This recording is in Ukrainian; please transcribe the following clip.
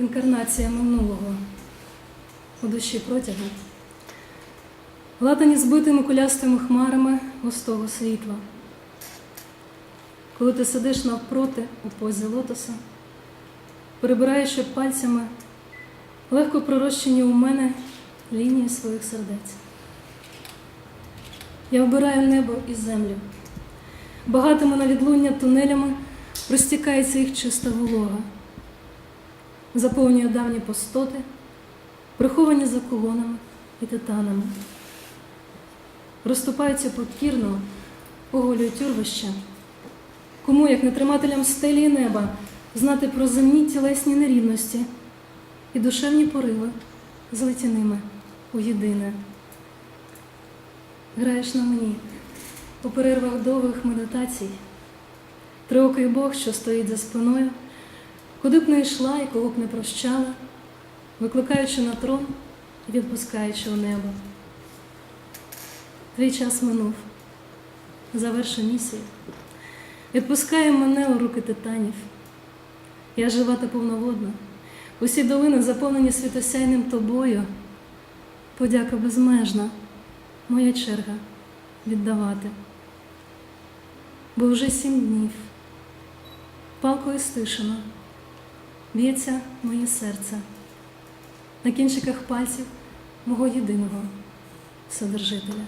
інкарнація минулого у душі протягу, латані збитими кулястими хмарами густого світла. Коли ти сидиш навпроти у позі лотоса, перебираючи пальцями легко пророщені у мене лінії своїх сердець. Я вбираю небо і землю. Багатими на відлуння тунелями розтікається їх чиста волога, заповнює давні пустоти, приховані за колонами і титанами. Розступаються покірно, оголюють урвища. Кому, як не тримателям стелі і неба, знати про земні тілесні нерівності і душевні пориви, злиті ними у єдине. Граєш на мені у перервах довгих медитацій, триокий Бог, що стоїть за спиною, куди б не йшла і кого б не прощала, викликаючи на трон і відпускаючи у небо. Твій час минув, заверши місію. Відпускає мене у руки титанів. Я жива та повноводна. Усі долини заповнені світосяйним тобою. Подяка безмежна, моя черга віддавати. Бо вже сім днів, палкою стишено, б'ється моє серце на кінчиках пальців мого єдиного Вседержителя.